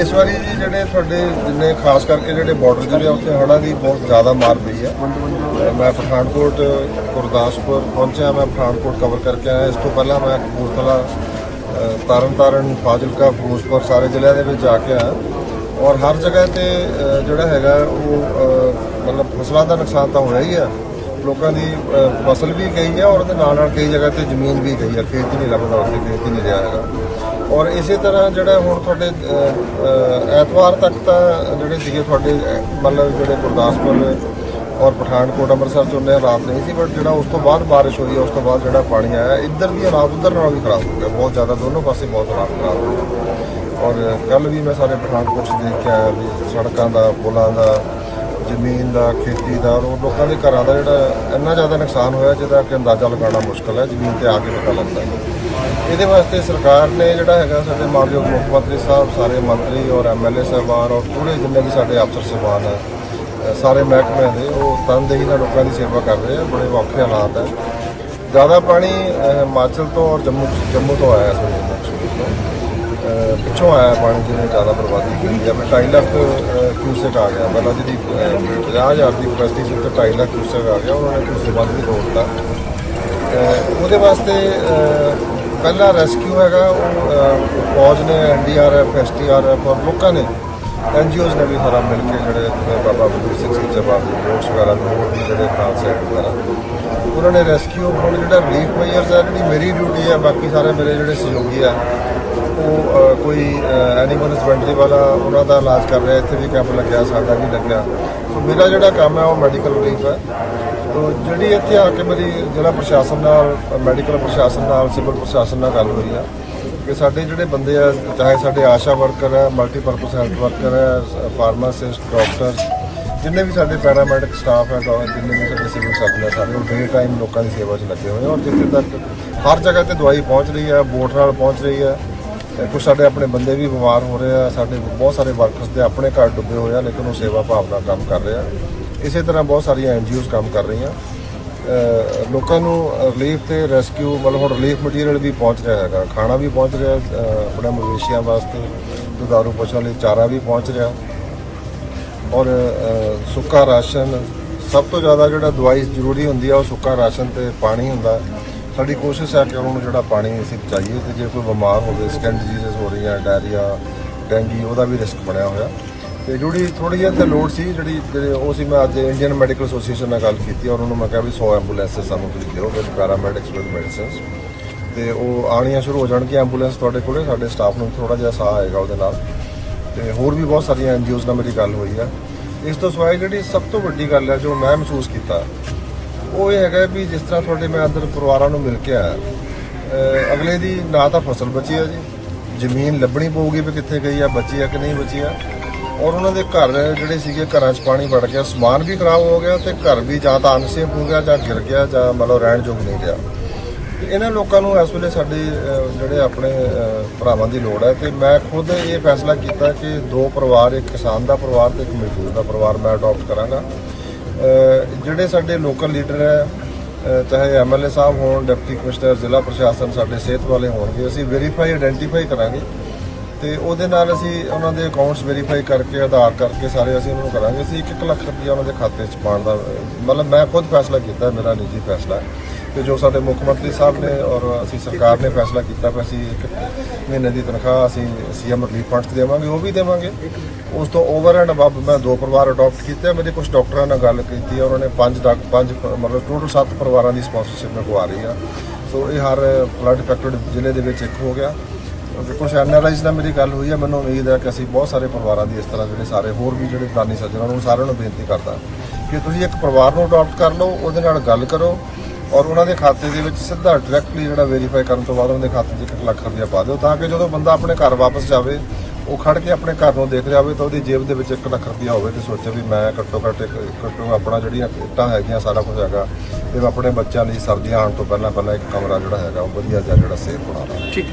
ਇਸ ਵਾਰੀ ਜੀ ਜਿਹੜੇ ਤੁਹਾਡੇ ਜਿੰਨੇ ਖਾਸ ਕਰਕੇ ਜਿਹੜੇ ਬਾਰਡਰ ਜਿਹੜੇ ਉੱਥੇ ਹੜ੍ਹਾਂ ਦੀ ਬਹੁਤ ਜ਼ਿਆਦਾ ਮਾਰ ਪਈ ਹੈ। ਮੈਂ ਪਠਾਨਕੋਟ ਗੁਰਦਾਸਪੁਰ ਪਹੁੰਚਿਆ ਮੈਂ ਪਠਾਨਕੋਟ ਕਵਰ ਕਰਕੇ ਆਇਆ। ਇਸ ਤੋਂ ਪਹਿਲਾਂ ਮੈਂ ਕਪੂਰਥਲਾ ਅ, ਤਰਨਤਾਰਨ ਫਾਜ਼ਿਲਕਾ ਫਿਰੋਜ਼ਪੁਰ ਸਾਰੇ ਜ਼ਿਲ੍ਹਿਆਂ ਦੇ ਵਿੱਚ ਜਾ ਕੇ ਆਇਆ। ਔਰ ਹਰ ਜਗ੍ਹਾ ਤੇ ਜਿਹੜਾ ਹੈਗਾ ਉਹ ਮਤਲਬ ਫਸਲਾਂ ਦਾ ਨੁਕਸਾਨ ਤਾਂ ਹੋਇਆ ਹੀ ਆ ਲੋਕਾਂ ਦੀ ਫਸਲ ਵੀ ਗਈ ਹੈ ਔਰ ਉਹਦੇ ਨਾਲ ਨਾਲ ਕਈ ਜਗ੍ਹਾ ਤੇ ਜ਼ਮੀਨ ਵੀ ਗਈ ਹੈ। ਖੇਤ ਹੀ ਨਹੀਂ ਲੱਭਦਾ ਉੱਥੇ ਖੇਤ ਹੀ ਨਹੀਂ ਰਿਹਾ ਹੈਗਾ। ਔਰ ਇਸੇ ਤਰ੍ਹਾਂ ਜਿਹੜਾ ਹੁਣ ਤੁਹਾਡੇ ਐਤਵਾਰ ਤੱਕ ਤਾਂ ਜਿਹੜੇ ਸੀਗੇ ਤੁਹਾਡੇ, ਮਤਲਬ ਜਿਹੜੇ ਗੁਰਦਾਸਪੁਰ ਔਰ ਪਠਾਨਕੋਟ ਅੰਮ੍ਰਿਤਸਰ ਚ ਉਹਨੇ ਰਾਤ ਨਹੀਂ ਸੀ ਬਟ ਜਿਹੜਾ ਉਸ ਤੋਂ ਬਾਅਦ ਬਾਰਿਸ਼ ਹੋਈ ਹੈ ਉਸ ਤੋਂ ਬਾਅਦ ਜਿਹੜਾ ਪਾਣੀ ਆਇਆ, ਇੱਧਰ ਦੀ ਹਾਲਾਤ ਉੱਧਰ ਨਾਲ ਵੀ ਖਰਾਬ ਹੋ ਗਿਆ ਬਹੁਤ ਜ਼ਿਆਦਾ ਦੋਨੋਂ ਪਾਸੇ ਬਹੁਤ ਹਾਲਾਤ ਖਰਾਬ ਹੋ ਗਏ। ਔਰ ਕੱਲ ਵੀ ਮੈਂ ਸਾਰੇ ਪਠਾਨਕੋਟ ਚ ਦੇਖ ਕੇ ਆਇਆ ਵੀ ਸੜਕਾਂ ਦਾ, ਪੁਲਾਂ ਦਾ ਜ਼ਮੀਨ ਦਾ, ਖੇਤੀ ਦਾ ਔਰ ਲੋਕਾਂ ਦੇ ਘਰਾਂ ਦਾ ਜਿਹੜਾ ਇੰਨਾ ਜ਼ਿਆਦਾ ਨੁਕਸਾਨ ਹੋਇਆ ਜਿਹਦਾ ਕਿ ਅੰਦਾਜ਼ਾ ਲਗਾਉਣਾ ਮੁਸ਼ਕਲ ਹੈ, ਜ਼ਮੀਨ ਤੇ ਆ ਕੇ ਪਤਾ ਲੱਗਦਾ ਹੈ। ਇਹਦੇ ਵਾਸਤੇ ਸਰਕਾਰ ਨੇ ਜਿਹੜਾ ਹੈਗਾ ਸਾਡੇ ਮਾਨਯੋਗ ਮੁੱਖ ਮੰਤਰੀ ਸਾਹਿਬ, ਸਾਰੇ ਮੰਤਰੀ ਔਰ ਐਮਐਲਏ ਸਾਹਿਬਾਨ ਔਰ ਪੂਰੇ ਜਿੰਨੇ ਵੀ ਸਾਡੇ ਅਫਸਰ ਸਾਹਿਬਾਨ ਹੈ ਸਾਰੇ ਮਹਿਕਮਿਆਂ ਦੇ, ਉਹ ਤਨਦੇਹੀ ਨਾਲ ਲੋਕਾਂ ਦੀ ਸੇਵਾ ਕਰ ਰਹੇ ਆ ਬੜੇ ਔਖੇ ਹਾਲਾਤ ਹੈ। ਜ਼ਿਆਦਾ ਪਾਣੀ ਹਿਮਾਚਲ ਤੋਂ ਔਰ ਜੰਮੂ ਜੰਮੂ ਤੋਂ ਆਇਆ ਇਸ ਵੇਲੇ ਪਿੱਛੋਂ ਆਇਆ ਪਾਣੀ ਜਿਹਨੇ ਜ਼ਿਆਦਾ ਬਰਬਾਦੀ ਕੀਤੀ ਹੈ 2.5 ਲੱਖ ਕਿਊਸੈਕ ਆ ਗਿਆ। ਪਹਿਲਾਂ ਜਿਹਦੀ ਅ, 50000 ਦੀ ਕਪੈਸਿਟੀ ਸੀ ਤੇ 2.5 ਲੱਖ ਕਿਊਸੈਕ ਆ ਗਿਆ। ਉਹਨਾਂ ਨੇ ਕਿਊਸੈਕ ਬੰਦ ਵੀ ਤੋੜਤਾ ਅਹ ਉਹਦੇ ਵਾਸਤੇ ਅਹ, ਪਹਿਲਾ ਰੈਸਕਿਊ ਹੈਗਾ ਉਹ ਫੌਜ ਨੇ ਐਨਡੀਆਰਐਫ ਐਸਟੀਆਰਐਫ ਔਰ ਲੋਕਾਂ ਨੇ ਐਨਜੀਓਜ਼ ਨੇ ਵੀ ਸਾਰਾ ਮਿਲ ਕੇ ਜਿਹੜੇ ਬਾਬਾ ਬਲਵੀਰ ਸਿੰਘ ਸੀਚੇਵਾਲ ਦੀ ਬੋਟਸ ਵਗੈਰਾ ਨੂੰ ਹੋਰ ਵੀ ਜਿਹੜੇ ਖਾਲਸਾ ਵਗੈਰਾ। ਉਹਨਾਂ ਨੇ ਰੈਸਕਿਊ ਹੁਣ ਜਿਹੜਾ ਰਿਲੀਫ ਮੇਜਰਸ ਹੈ ਜਿਹੜੀ ਮੇਰੀ ਡਿਊਟੀ ਹੈ ਬਾਕੀ ਸਾਰੇ ਮੇਰੇ ਜਿਹੜੇ ਸਹਿਯੋਗੀ ਆ ਉਹ ਕੋਈ ਐਨੀਮਲ ਹਸਬੈਂਡਰੀ ਵਾਲਾ, ਉਹਨਾਂ ਦਾ ਇਲਾਜ ਕਰ ਰਿਹਾ, ਇੱਥੇ ਵੀ ਕੈਂਪ ਲੱਗਿਆ, ਸਾਡਾ ਵੀ ਲੱਗਿਆ। ਸੋ ਮੇਰਾ ਜਿਹੜਾ ਕੰਮ ਹੈ, ਉਹ ਮੈਡੀਕਲ ਰਿਲੀਫ ਹੈ। ਤੋ, ਜਿਹੜੀ ਇੱਥੇ ਆ ਕੇ ਮੇਰੀ ਜ਼ਿਲ੍ਹਾ ਪ੍ਰਸ਼ਾਸਨ ਨਾਲ ਮੈਡੀਕਲ ਪ੍ਰਸ਼ਾਸਨ ਨਾਲ ਸਿਵਲ ਪ੍ਰਸ਼ਾਸਨ ਨਾਲ ਗੱਲ ਹੋਈ ਆ, ਕਿ ਸਾਡੇ ਜਿਹੜੇ ਬੰਦੇ ਆ, ਚਾਹੇ ਸਾਡੇ ਆਸ਼ਾ ਵਰਕਰ ਹੈ ਮਲਟੀਪਰਪਸ ਹੈਲਥ ਵਰਕਰ ਹੈ ਫਾਰਮਾਸਿਸਟ ਡਾਕਟਰ ਜਿੰਨੇ ਵੀ ਸਾਡੇ ਪੈਰਾਮੈਡਿਕ ਸਟਾਫ ਹੈ ਜਿੰਨੇ ਵੀ ਸਾਡੇ ਸਿਵਲ ਸਰਜਨ ਹੈ ਸਾਰੇ ਉਹ ਡੇ ਟਾਈਮ ਲੋਕਾਂ ਦੀ ਸੇਵਾ 'ਚ ਲੱਗੇ ਹੋਏ ਔਰ ਜਿੱਥੇ ਤੱਕ ਹਰ ਜਗ੍ਹਾ ਤੇ ਦਵਾਈ ਪਹੁੰਚ ਰਹੀ ਹੈ ਬੋਟ ਨਾਲ ਪਹੁੰਚ ਰਹੀ ਹੈ ਕੁਝ ਸਾਡੇ ਆਪਣੇ ਬੰਦੇ ਵੀ ਬਿਮਾਰ ਹੋ ਰਹੇ ਆ, ਸਾਡੇ ਬਹੁਤ ਸਾਰੇ ਵਰਕਰਸ ਦੇ ਆਪਣੇ ਘਰ ਡੁੱਬੇ ਹੋਏ ਆ, ਲੇਕਿਨ ਉਹ ਸੇਵਾ ਭਾਵ ਨਾਲ ਕੰਮ ਕਰ ਰਹੇ ਆ। ਇਸੇ ਤਰ੍ਹਾਂ ਬਹੁਤ ਸਾਰੀਆਂ ਐਨਜੀਓਜ਼ ਕੰਮ ਕਰ ਰਹੀਆਂ। ਲੋਕਾਂ ਨੂੰ ਰਿਲੀਫ ਤੇ ਰੈਸਕਿਊ ਮਤਲਬ ਹੁਣ ਰਿਲੀਫ ਮਟੀਰੀਅਲ ਵੀ ਪਹੁੰਚ ਰਿਹਾ ਹੈਗਾ, ਖਾਣਾ ਵੀ ਪਹੁੰਚ ਰਿਹਾ ਆਪਣੇ ਮਵੇਸ਼ੀਆਂ ਵਾਸਤੇ ਦੁਧਾਰੂ ਪਸ਼ੂਆਂ ਲਈ ਚਾਰਾ ਵੀ ਪਹੁੰਚ ਰਿਹਾ। ਔਰ ਸੁੱਕਾ ਰਾਸ਼ਨ, ਸਭ ਤੋਂ ਜ਼ਿਆਦਾ ਜਿਹੜਾ ਦਵਾਈ ਜ਼ਰੂਰੀ ਹੁੰਦੀ ਆ, ਉਹ ਸੁੱਕਾ ਰਾਸ਼ਨ ਤੇ ਪਾਣੀ ਹੁੰਦਾ। ਸਾਡੀ ਕੋਸ਼ਿਸ਼ ਹੈ ਕਿ ਉਹਨਾਂ ਨੂੰ ਜਿਹੜਾ ਪਾਣੀ ਅਸੀਂ ਪਹੁੰਚਾਈਏ ਤੇ ਜੇ ਕੋਈ ਬਿਮਾਰ ਹੋਵੇ ਸਕਿਨ ਡਿਜੀਜ਼ ਹੋ ਰਹੀਆਂ ਡਾਇਰੀਆ ਡੈਂਗੀ ਉਹਦਾ ਵੀ ਰਿਸਕ ਬਣਿਆ ਹੋਇਆ। ਤੇ ਜਿਹੜੀ ਥੋੜੀ ਜਿਹੀ ਤੇ ਲੋਡ ਸੀ, ਜਿਹੜੀ ਜਿਹੜੇ ਉਹ ਸੀ, ਮੈਂ ਅੱਜ ਇੰਡੀਅਨ ਮੈਡੀਕਲ ਐਸੋਸੀਏਸ਼ਨ ਨਾਲ ਗੱਲ ਕੀਤੀ ਔਰ ਉਹਨਾਂ ਨੂੰ ਮੈਂ ਕਿਹਾ ਵੀ 100 ਐਂਬੂਲੈਂਸਸ ਸਾਨੂੰ ਤੁਸੀਂ ਦਿਓ ਵਿਦ ਪੈਰਾਮੈਡਿਕਸ ਵਿਦ ਮੈਡੀਸਿਨਸ ਤੇ ਉਹ ਆਣੀਆਂ ਸ਼ੁਰੂ ਹੋ ਜਾਣਗੀਆਂ, ਐਂਬੂਲੈਂਸ ਤੁਹਾਡੇ ਕੋਲੇ, ਸਾਡੇ ਸਟਾਫ ਨੂੰ ਥੋੜਾ ਜਿਹਾ ਸਾਹ ਆਏਗਾ ਉਹਦੇ ਨਾਲ। ਤੇ ਹੋਰ ਵੀ ਬਹੁਤ ਸਾਰੀਆਂ ਐਨਜੀਓਜ਼ ਨਾਲ ਮੇਰੀ ਗੱਲ ਹੋਈ ਆ। ਇਸ ਤੋਂ ਸਿਵਾਏ ਜਿਹੜੀ ਸਭ ਤੋਂ ਵੱਡੀ ਗੱਲ ਹੈ, ਜੋ ਮੈਂ ਮਹਿਸੂਸ ਕੀਤਾ ਉਹ ਇਹ ਹੈਗਾ ਵੀ ਜਿਸ ਤਰ੍ਹਾਂ ਤੁਹਾਡੇ ਮੈਂ ਅੰਦਰ ਪਰਿਵਾਰਾਂ ਨੂੰ ਮਿਲ ਕੇ ਆਇਆ ਅਗਲੇ ਦੀ ਨਾ ਤਾਂ ਫਸਲ ਬਚੀ ਆ ਜੀ, ਜ਼ਮੀਨ ਲੱਭਣੀ ਪਊਗੀ ਵੀ ਕਿੱਥੇ ਗਈ ਆ, ਬਚੀ ਆ ਕਿ ਨਹੀਂ ਬਚੀ ਆ। ਔਰ ਉਹਨਾਂ ਦੇ ਘਰ ਜਿਹੜੇ ਸੀਗੇ, ਘਰਾਂ 'ਚ ਪਾਣੀ ਵੜ ਗਿਆ, ਸਮਾਨ ਵੀ ਖਰਾਬ ਹੋ ਗਿਆ ਤੇ ਘਰ ਵੀ ਜਾਂ ਤਾਂ ਅਨਸੇਫ ਹੋ ਗਿਆ ਜਾਂ ਗਿਰ ਗਿਆ ਜਾਂ ਮਤਲਬ ਰਹਿਣ ਯੋਗ ਨਹੀਂ ਰਿਹਾ। ਤੇ ਇਹਨਾਂ ਲੋਕਾਂ ਨੂੰ ਇਸ ਵੇਲੇ ਸਾਡੇ ਜਿਹੜੇ ਆਪਣੇ ਭਰਾਵਾਂ ਦੀ ਲੋੜ ਹੈ ਤੇ ਮੈਂ ਖੁਦ ਇਹ ਫੈਸਲਾ ਕੀਤਾ ਕਿ ਦੋ ਪਰਿਵਾਰ, ਇੱਕ ਕਿਸਾਨ ਦਾ ਪਰਿਵਾਰ ਤੇ ਇੱਕ ਮਜ਼ਦੂਰ ਦਾ ਪਰਿਵਾਰ ਮੈਂ ਅਡਾਪਟ ਕਰਾਂਗਾ। ਜਿਹੜੇ ਸਾਡੇ ਲੋਕਲ ਲੀਡਰ ਹੈ ਅਹ, ਚਾਹੇ ਐਮਐਲਏ ਸਾਹਿਬ ਹੋਣ ਡਿਪਟੀ ਕਮਿਸ਼ਨਰ ਜ਼ਿਲ੍ਹਾ ਪ੍ਰਸ਼ਾਸਨ ਸਾਡੇ ਸਿਹਤ ਵਾਲੇ ਹੋਣਗੇ ਅਸੀਂ ਵੈਰੀਫਾਈ ਆਇਡੈਂਟੀਫਾਈ ਕਰਾਂਗੇ। ਤੇ ਉਹਦੇ ਨਾਲ ਅਸੀਂ ਉਹਨਾਂ ਦੇ ਅਕਾਊਂਟਸ ਵੈਰੀਫਾਈ ਕਰਕੇ ਆਧਾਰ ਕਰਕੇ ਸਾਰੇ ਅਸੀਂ ਉਹਨਾਂ ਨੂੰ ਕਰਾਂਗੇ। ਅਸੀਂ 1-1 ਲੱਖ ਰੁਪਈਆ ਉਹਨਾਂ ਦੇ ਖਾਤੇ 'ਚ ਪਾਉਣ ਦਾ ਮਤਲਬ ਮੈਂ ਖੁਦ ਫੈਸਲਾ ਕੀਤਾ ਮੇਰਾ ਨਿੱਜੀ ਫੈਸਲਾ। ਹੈ ਤੇ ਜੋ ਸਾਡੇ ਮੁੱਖ ਮੰਤਰੀ ਸਾਹਿਬ ਨੇ ਔਰ ਅਸੀਂ ਸਰਕਾਰ ਨੇ ਫੈਸਲਾ ਕੀਤਾ ਕਿ ਅਸੀਂ ਇੱਕ ਮਹੀਨੇ ਦੀ ਤਨਖਾਹ ਅਸੀਂ ਸੀਐਮ ਰਿਲੀਫ ਫੰਡ 'ਚ ਦੇਵਾਂਗੇ, ਉਹ ਵੀ ਦੇਵਾਂਗੇ। ਉਸ ਤੋਂ ਓਵਰ ਐਂਡ ਅਬਵ ਮੈਂ ਦੋ ਪਰਿਵਾਰ ਅਡਾਪਟ ਕੀਤੇ, ਮੇਰੇ ਕੁਝ ਡਾਕਟਰਾਂ ਨਾਲ ਗੱਲ ਕੀਤੀ ਔਰ ਨੇ ਪੰਜ ਡਾਕ, ਪੰਜ ਮਤਲਬ ਟੋਟਲ ਸੱਤ ਪਰਿਵਾਰਾਂ ਦੀ ਸਪਾਂਸਰਸ਼ਿਪ ਮੈਂ ਕਰਵਾ ਰਹੀ ਆ। ਸੋ ਇਹ ਹਰ ਫਲੱਡ ਇਫੈਕਟਡ ਜ਼ਿਲ੍ਹੇ ਦੇ ਵਿੱਚ ਇੱਕ ਹੋ ਗਿਆ। ਕਿਉਂਕਿ ਕੁਝ ਐਨਆਰਆਈਜ਼ ਨਾਲ ਮੇਰੀ ਗੱਲ ਹੋਈ ਹੈ ਮੈਨੂੰ ਉਮੀਦ ਹੈ ਕਿ ਅਸੀਂ ਬਹੁਤ ਸਾਰੇ ਪਰਿਵਾਰਾਂ ਦੀ ਇਸ ਤਰ੍ਹਾਂ ਜਿਹੜੇ ਸਾਰੇ ਹੋਰ ਵੀ ਜਿਹੜੇ ਦਾਨੀ ਸੱਜਣਾਂ ਨੂੰ ਸਾਰਿਆਂ ਨੂੰ ਬੇਨਤੀ ਕਰਦਾ ਕਿ ਤੁਸੀਂ ਇੱਕ ਪਰਿਵਾਰ ਨੂੰ ਅਡਾਪਟ ਕਰ ਲਓ, ਉਹਦੇ ਨਾਲ ਗੱਲ ਕਰੋ। ਔਰ ਉਹਨਾਂ ਦੇ ਖਾਤੇ ਦੇ ਵਿੱਚ ਸਿੱਧਾ ਡਾਇਰੈਕਟਲੀ ਜਿਹੜਾ ਵੈਰੀਫਾਈ ਕਰਨ ਤੋਂ ਬਾਅਦ ਉਹਨਾਂ ਦੇ ਖਾਤੇ 'ਚ 1 ਲੱਖ ਰੁਪਇਆ ਪਾ ਦਿਓ, ਤਾਂ ਕਿ ਜਦੋਂ ਬੰਦਾ ਆਪਣੇ ਘਰ ਵਾਪਸ ਜਾਵੇ, ਉਹ ਖੜ ਕੇ ਆਪਣੇ ਘਰ ਨੂੰ ਦੇਖ ਜਾਵੇ ਤਾਂ ਉਹਦੀ ਜੇਬ ਦੇ ਵਿੱਚ 1 ਲੱਖ ਰੁਪਇਆ ਹੋਵੇ ਤੇ ਸੋਚੇ ਵੀ ਮੈਂ ਘੱਟੋ ਘੱਟ ਇੱਕ, ਘੱਟੋ ਆਪਣਾ ਜਿਹੜੀਆਂ ਇੱਟਾਂ ਹੈਗੀਆਂ ਸਾਰਾ ਕੁਝ ਹੈਗਾ ਤੇ ਆਪਣੇ ਬੱਚਿਆਂ ਲਈ ਸਰਦੀਆਂ ਆਉਣ ਤੋਂ ਪਹਿਲਾਂ ਪਹਿਲਾਂ ਇੱਕ ਕਮਰਾ ਜਿਹੜਾ ਹੈਗਾ ਉਹ ਵਧੀਆ ਜਿਹਾ ਜਿਹੜਾ ਸੇਫ ਬਣਾ ਲਾਂ ਠੀਕ।